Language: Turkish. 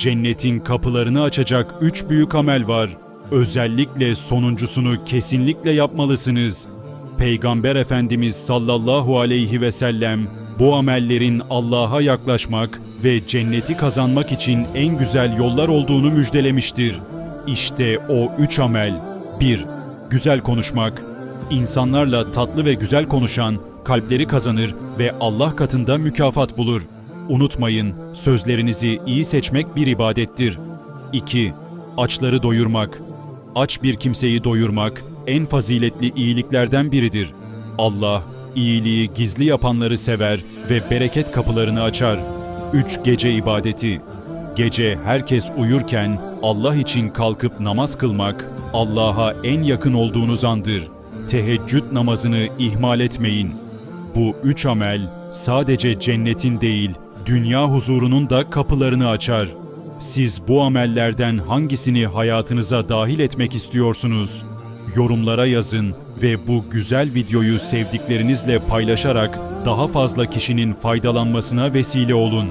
Cennetin kapılarını açacak üç büyük amel var. Özellikle sonuncusunu kesinlikle yapmalısınız. Peygamber Efendimiz sallallahu aleyhi ve sellem bu amellerin Allah'a yaklaşmak ve cenneti kazanmak için en güzel yollar olduğunu müjdelemiştir. İşte o üç amel. 1. Güzel konuşmak. İnsanlarla tatlı ve güzel konuşan kalpleri kazanır ve Allah katında mükafat bulur. Unutmayın, sözlerinizi iyi seçmek bir ibadettir. 2. Açları doyurmak. Aç bir kimseyi doyurmak en faziletli iyiliklerden biridir. Allah iyiliği gizli yapanları sever ve bereket kapılarını açar. 3. Gece ibadeti. Gece herkes uyurken Allah için kalkıp namaz kılmak Allah'a en yakın olduğunuz andır. Teheccüd namazını ihmal etmeyin. Bu üç amel sadece cennetin değil, dünya huzurunun da kapılarını açar. Siz bu amellerden hangisini hayatınıza dahil etmek istiyorsunuz? Yorumlara yazın ve bu güzel videoyu sevdiklerinizle paylaşarak daha fazla kişinin faydalanmasına vesile olun.